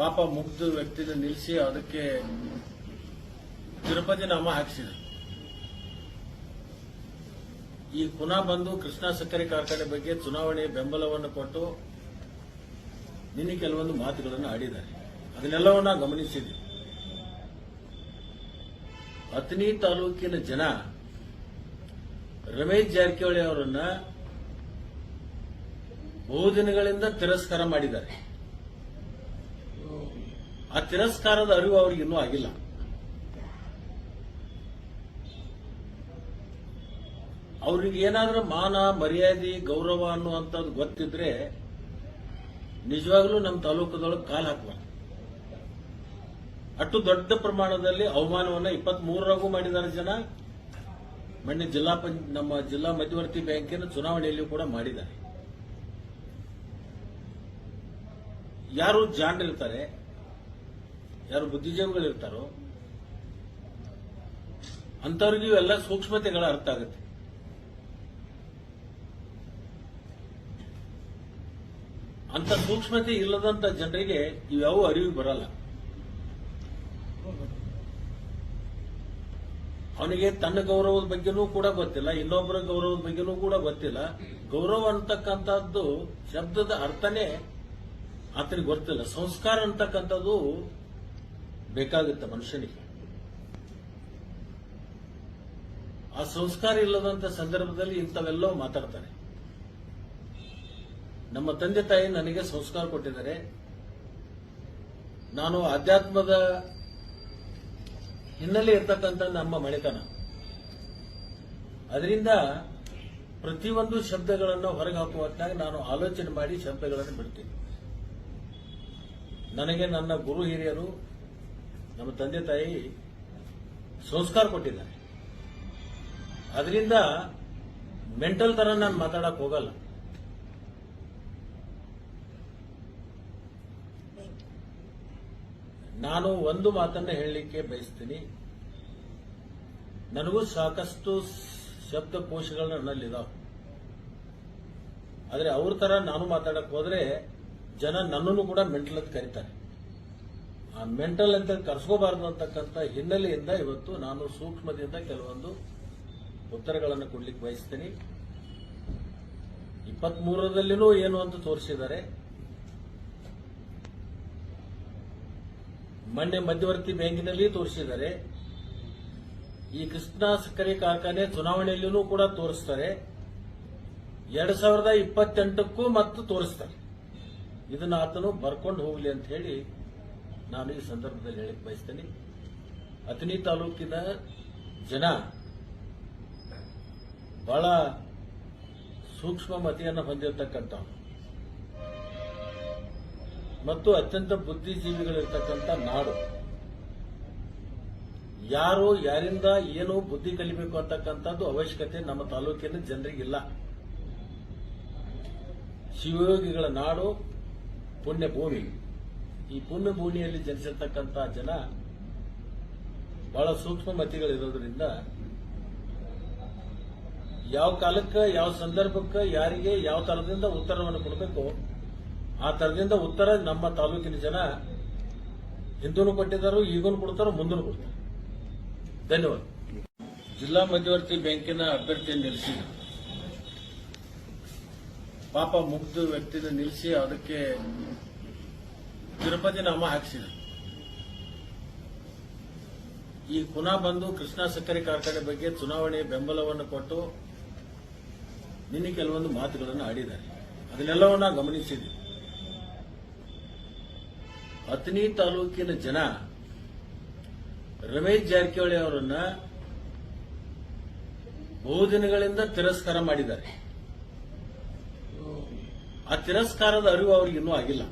ಪಾಪ ಮುಗ್ಧ ವ್ಯಕ್ತಿನ ನಿಲ್ಲಿಸಿ ಅದಕ್ಕೆ ತಿರುಪತಿ ನಾಮ ಹಾಕಿಸಿದ್ರು. ಈ ಪುನಃ ಬಂದು ಕೃಷ್ಣಾ ಸಕ್ಕರೆ ಕಾರ್ಖಾನೆ ಬಗ್ಗೆ ಚುನಾವಣೆ ಬೆಂಬಲವನ್ನು ಕೊಟ್ಟು ನಿನ್ನೆ ಕೆಲವೊಂದು ಮಾತುಗಳನ್ನು ಆಡಿದ್ದಾರೆ. ಅದನ್ನೆಲ್ಲವನ್ನ ಗಮನಿಸಿದೆ ಅಥಣಿ ತಾಲೂಕಿನ ಜನ ರಮೇಶ್ ಜಾರಕಿಹೊಳಿ ಅವರನ್ನ ಬಹುದಿನಗಳಿಂದ ತಿರಸ್ಕಾರ ಮಾಡಿದ್ದಾರೆ. ಆ ತಿರಸ್ಕಾರದ ಅರಿವು ಅವರಿಗೆ ಇನ್ನೂ ಆಗಿಲ್ಲ. ಅವ್ರಿಗೆ ಏನಾದ್ರೂ ಮಾನ, ಮರ್ಯಾದೆ, ಗೌರವ ಅನ್ನುವಂಥದ್ದು ಗೊತ್ತಿದ್ರೆ ನಿಜವಾಗ್ಲೂ ನಮ್ಮ ತಾಲೂಕದೊಳಗೆ ಕಾಲ್ ಹಾಕಬಾರ್ದು. ಅಷ್ಟು ದೊಡ್ಡ ಪ್ರಮಾಣದಲ್ಲಿ ಅವಮಾನವನ್ನ ಇಪ್ಪತ್ತ್ ಮೂರರಾಗೂ ಮಾಡಿದ್ದಾರೆ ಜನ. ಮೊನ್ನೆ ಜಿಲ್ಲಾ ಪಂ ನಮ್ಮ ಜಿಲ್ಲಾ ಮಧ್ಯವರ್ತಿ ಬ್ಯಾಂಕಿನ ಚುನಾವಣೆಯಲ್ಲಿಯೂ ಕೂಡ ಮಾಡಿದ್ದಾರೆ. ಯಾರು ಜಾಣರಿರ್ತಾರೆ ಯಾರು ಬುದ್ಧಿಜೀವಿಗಳಿರ್ತಾರೋ, ಅಂಥವ್ರಿಗೂ ಎಲ್ಲ ಸೂಕ್ಷ್ಮತೆಗಳ ಅರ್ಥ ಆಗುತ್ತೆ. ಅಂತ ಸೂಕ್ಷ್ಮತೆ ಇಲ್ಲದಂತ ಜನರಿಗೆ ಇವ್ಯಾವ ಅರಿವು ಬರಲ್ಲ. ಅವನಿಗೆ ತನ್ನ ಗೌರವದ ಬಗ್ಗೆನೂ ಕೂಡ ಗೊತ್ತಿಲ್ಲ, ಇನ್ನೊಬ್ಬರ ಗೌರವದ ಬಗ್ಗೆನೂ ಕೂಡ ಗೊತ್ತಿಲ್ಲ. ಗೌರವ ಅಂತಕ್ಕಂಥದ್ದು ಶಬ್ದದ ಅರ್ಥನೇ ಆತನಿಗೆ ಗೊತ್ತಿಲ್ಲ. ಸಂಸ್ಕಾರ ಅಂತಕ್ಕಂಥದ್ದು ಬೇಕಾಗುತ್ತೆ ಮನುಷ್ಯನಿಗೆ. ಆ ಸಂಸ್ಕಾರ ಇಲ್ಲದಂತ ಸಂದರ್ಭದಲ್ಲಿ ಇಂಥವೆಲ್ಲೋ ಮಾತಾಡ್ತಾರೆ. ನಮ್ಮ ತಂದೆ ತಾಯಿ ನನಗೆ ಸಂಸ್ಕಾರ ಕೊಟ್ಟಿದ್ದಾರೆ. ನಾನು ಆಧ್ಯಾತ್ಮದ ಹಿನ್ನೆಲೆ ಇರ್ತಕ್ಕಂಥ ನಮ್ಮ ಮಳೆತನ ಅದರಿಂದ ಪ್ರತಿಯೊಂದು ಶಬ್ದಗಳನ್ನು ಹೊರಗೆ ಹಾಕುವ ನಾನು ಆಲೋಚನೆ ಮಾಡಿ ಶಬ್ದಗಳನ್ನು ಬಿಡ್ತೀನಿ. ನನಗೆ ನನ್ನ ಗುರು ಹಿರಿಯರು ನಮ್ಮ ತಂದೆ ತಾಯಿ ಸಂಸ್ಕಾರ ಕೊಟ್ಟಿದ್ದಾರೆ. ಅದರಿಂದ ಮೆಂಟಲ್ ತರ ನಾನು ಮಾತಾಡಕ್ ಹೋಗಲ್ಲ. ನಾನು ಒಂದು ಮಾತನ್ನ ಹೇಳಲಿಕ್ಕೆ ಬಯಸ್ತೀನಿ. ನನಗೂ ಸಾಕಷ್ಟು ಶಬ್ದಕೋಶಗಳು ನನ್ನಲ್ಲಿದಾವೆ. ಆದರೆ ಅವ್ರ ತರ ನಾನು ಮಾತಾಡಕ್ ಹೋದ್ರೆ ಜನ ನನ್ನನ್ನು ಕೂಡ ಮೆಂಟಲ್ ಅಂತ ಕರೀತಾರೆ. ಆ ಮೆಂಟಲ್ ಅಂತ ಕರ್ಸ್ಕೋಬಾರ್ದು ಅಂತಕ್ಕಂಥ ಹಿನ್ನೆಲೆಯಿಂದ ಇವತ್ತು ನಾನು ಸೂಕ್ಷ್ಮದಿಂದ ಕೆಲವೊಂದು ಉತ್ತರಗಳನ್ನು ಕೊಡ್ಲಿಕ್ಕೆ ಬಯಸ್ತೀನಿ. ಇಪ್ಪತ್ತ್ ಮೂರರಲ್ಲಿನೂ ಏನು ಅಂತ ತೋರಿಸಿದ್ದಾರೆ. ಮೊನ್ನೆ ಮಧ್ಯವರ್ತಿ ಬ್ಯಾಂಕಿನಲ್ಲಿ ತೋರಿಸಿದ್ದಾರೆ. ಈ ಕೃಷ್ಣಾ ಸಕ್ಕರೆ ಕಾರ್ಖಾನೆ ಚುನಾವಣೆಯಲ್ಲೂ ಕೂಡ ತೋರಿಸ್ತಾರೆ. ಎರಡ್ ಸಾವಿರದ ಇಪ್ಪತ್ತೆಂಟಕ್ಕೂ ಮತ್ತು ತೋರಿಸ್ತಾರೆ. ಇದನ್ನ ಆತನು ಬರ್ಕೊಂಡು ಹೋಗ್ಲಿ ಅಂತ ಹೇಳಿ ನಾನು ಈ ಸಂದರ್ಭದಲ್ಲಿ ಹೇಳಕ್ಕೆ ಬಯಸ್ತೇನೆ, ಅಥಣಿ ತಾಲೂಕಿನ ಜನ ಬಹಳ ಸೂಕ್ಷ್ಮ ಮತಿಯನ್ನು ಹೊಂದಿರತಕ್ಕಂಥ ಮತ್ತು ಅತ್ಯಂತ ಬುದ್ಧಿಜೀವಿಗಳಿರ್ತಕ್ಕಂಥ ನಾಡು. ಯಾರು, ಯಾರಿಂದ ಏನು ಬುದ್ಧಿ ಕಲಿಬೇಕು ಅಂತಕ್ಕಂಥದ್ದು ಅವಶ್ಯಕತೆ ನಮ್ಮ ತಾಲೂಕಿನ ಜನರಿಗಿಲ್ಲ. ಶಿವಯೋಗಿಗಳ ನಾಡು ಪುಣ್ಯ ಭೂಮಿ ಈ ಪುಣ್ಯ ಭೂಮಿಯಲ್ಲಿ ಜನಿಸಿರ್ತಕ್ಕಂಥ ಜನ ಬಹಳ ಸೂಕ್ಷ್ಮ ಮತಿಗಳಿರೋದ್ರಿಂದ ಯಾವ ಕಾಲಕ್ಕೆ, ಯಾವ ಸಂದರ್ಭಕ್ಕೆ, ಯಾರಿಗೆ, ಯಾವ ತರದಿಂದ ಉತ್ತರವನ್ನು ಕೊಡಬೇಕು, ಆ ತರದಿಂದ ಉತ್ತರ ನಮ್ಮ ತಾಲೂಕಿನ ಜನ ಹಿಂದೂನು ಕೊಟ್ಟಿದ್ದಾರೋ ಈಗೂ ಕೊಡ್ತಾರೋ ಮುಂದೂ ಕೊಡ್ತಾರೆ. ಧನ್ಯವಾದ. ಜಿಲ್ಲಾ ಮಧ್ಯವರ್ತಿ ಬ್ಯಾಂಕಿನ ಅಭ್ಯರ್ಥಿಯನ್ನು ನಿಲ್ಲಿಸಿದ್ರು ಪಾಪ ಮುಗ್ಧ ವ್ಯಕ್ತಿನ ನಿಲ್ಲಿಸಿ, ಅದಕ್ಕೆ ತಿರುಪತಿ ನಾಮ ಹಾಕ್ಸಿದ. ಈ ಪುನಃ ಬಂದು ಕೃಷ್ಣಾ ಸಕ್ಕರೆ ಕಾರ್ಖಾನೆ ಬಗ್ಗೆ ಚುನಾವಣೆ ಬೆಂಬಲವನ್ನು ಕೊಟ್ಟು ನಿನ್ನೆ ಕೆಲವೊಂದು ಮಾತುಗಳನ್ನು ಆಡಿದ್ದಾರೆ. ಅದನ್ನೆಲ್ಲವನ್ನ ಗಮನಿಸಿದೆ ಅಥಣಿ ತಾಲೂಕಿನ ಜನ ರಮೇಶ್ ಜಾರಕಿಹೊಳಿ ಅವರನ್ನ ಬಹುದಿನಗಳಿಂದ ತಿರಸ್ಕಾರ ಮಾಡಿದ್ದಾರೆ. ಆ ತಿರಸ್ಕಾರದ ಅರಿವು ಅವರಿಗೆ ಇನ್ನೂ ಆಗಿಲ್ಲ.